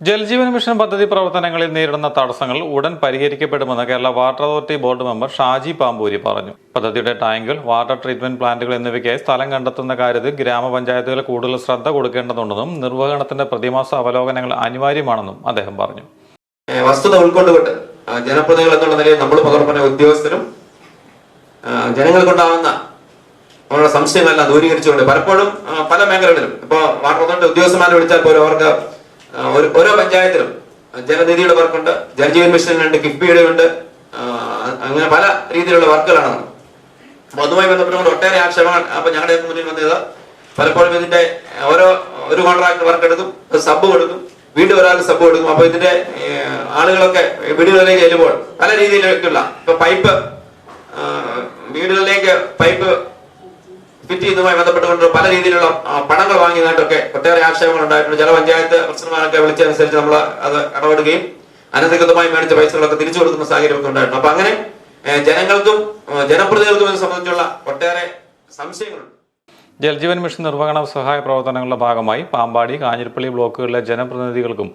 Jal Jeevan mission പദ്ധതി പ്രവർത്തനങ്ങളിൽ നേരിടുന്ന തടസ്സങ്ങൾ ഉടൻ പരിഹരിക്കപ്പെടുമെന്ന് Kerala water authority board member Shaji Pampoori പറഞ്ഞു. പദ്ധതിയുടെ ടാങ്കുകൾ വാട്ടർ ട്രീറ്റ്മെന്റ് പ്ലാന്റുകൾ എന്നിവയ്ക്കായി സ്ഥലം കണ്ടെത്തുന്ന കാര്യത്തിൽ ഗ്രാമപഞ്ചായത്തുകൾ കൂടുതൽ ശ്രദ്ധ കൊടുക്കേണ്ടതുണ്ടെന്നും നിർവഹണത്തിന്റെ പ്രതിമാസ അവലോകനങ്ങൾ അനിവാര്യമാണെന്നും അദ്ദേഹം പറഞ്ഞു. വസ്തുത ഉൾക്കൊണ്ടുകൊണ്ട് ജനപ്രതിനിധികൾ എന്നുള്ള നിലയിൽ നമ്മൾ പകർപ്പന ഉദ്യോഗസ്ഥരും ജനങ്ങൾ കൊണ്ടാവുന്ന അവരുടെ സംശയങ്ങളെല്ലാം ദൂരീകരിച്ചുകൊണ്ട് പലപ്പോഴും പല മേഖലകളിലും ഇപ്പോൾ വാട്ടർ അതോറിറ്റി ഉദ്യോഗസ്ഥന്മാരെ വിളിച്ചാൽ പോലും അവർക്ക് ഓരോ പഞ്ചായത്തിലും ജലനിധിയുടെ വർക്കുണ്ട് ജലജീവൻ മിഷനുണ്ട് കിഫ്ബിയുടെ ഉണ്ട് അങ്ങനെ പല രീതിയിലുള്ള വർക്കുകളാണ്. അപ്പൊ അതുമായി ബന്ധപ്പെട്ടുകൊണ്ട് ഒട്ടേറെ ആക്ഷേപങ്ങൾ അപ്പൊ ഞങ്ങളുടെ മുന്നിൽ വന്നത് പലപ്പോഴും ഇതിന്റെ ഓരോ ഒരു കോൺട്രാക്ട് വർക്ക് എടുക്കും സബ് കൊടുക്കും വീണ്ടും ഒരാൾക്ക് സബ് കൊടുക്കും. അപ്പൊ ഇതിന്റെ ആളുകളൊക്കെ വീടുകളിലേക്ക് ചെല്ലുമ്പോൾ പല രീതിയിലേക്കുള്ള ഇപ്പൊ പൈപ്പ് വീടുകളിലേക്ക് പൈപ്പ് ഫിറ്റ് ചെയ്യുന്നതുമായി ബന്ധപ്പെട്ടുകൊണ്ട് പല രീതിയിലുള്ള പണങ്ങൾ വാങ്ങിയതായിട്ടൊക്കെ ഒട്ടേറെ ആക്ഷേപങ്ങൾ ഉണ്ടായിട്ടുണ്ട്. ചില പഞ്ചായത്ത് വിളിച്ചതനുസരിച്ച് നമ്മൾ അത് ഇടപെടുകയും അനധികൃതമായി മേടിച്ച പൈസകളൊക്കെ തിരിച്ചു കൊടുക്കുന്ന സാഹചര്യമൊക്കെ ഉണ്ടായിരുന്നു അപ്പൊ അങ്ങനെ ജനങ്ങൾക്കും ജനപ്രതിനിധികൾക്കും ഇത് സംബന്ധിച്ചുള്ള ഒട്ടേറെ സംശയങ്ങളുണ്ട്. ജൽജീവൻ മിഷൻ നിർവഹണ സഹായ പ്രവർത്തനങ്ങളുടെ ഭാഗമായി പാമ്പാടി കാഞ്ഞിരപ്പള്ളി ബ്ലോക്കുകളിലെ ജനപ്രതിനിധികൾക്കും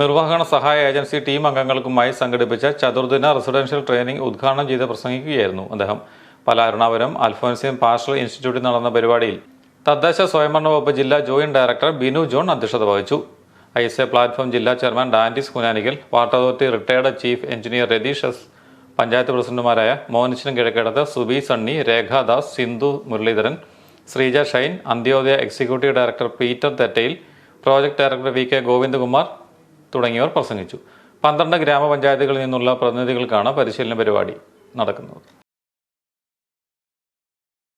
നിർവഹണ സഹായ ഏജൻസി ടീം അംഗങ്ങൾക്കുമായി സംഘടിപ്പിച്ച ചതുർദിന റെസിഡൻഷ്യൽ ട്രെയിനിംഗ് ഉദ്ഘാടനം ചെയ്ത് പ്രസംഗിക്കുകയായിരുന്നു അദ്ദേഹം. പലാരുണാപുരം അൽഫോൻസിയം പാസ്റ്റൽ ഇൻസ്റ്റിറ്റ്യൂട്ടിൽ നടന്ന പരിപാടിയിൽ തദ്ദേശ സ്വയംഭരണ വകുപ്പ് ജില്ലാ ജോയിന്റ് ഡയറക്ടർ ബിനു ജോൺ അധ്യക്ഷത വഹിച്ചു. ഐ എസ് എ പ്ലാറ്റ്ഫോം ജില്ലാ chairman Dandis Kunanikkal water authority retired chief engineer Ratheesh S panchayat പ്രസിഡന്റുമാരായ Mohanichan Kizhakkedath Subi Sunny Rekhadas Sindhu Muraleedharan Sreeja Shine Antyodaya executive director Peter Thettayil project director V K Govindakumar തുടങ്ങിയവർ പ്രസംഗിച്ചു. പന്ത്രണ്ട് ഗ്രാമപഞ്ചായത്തുകളിൽ നിന്നുള്ള പ്രതിനിധികൾക്കാണ് പരിശീലന പരിപാടി നടക്കുന്നത്.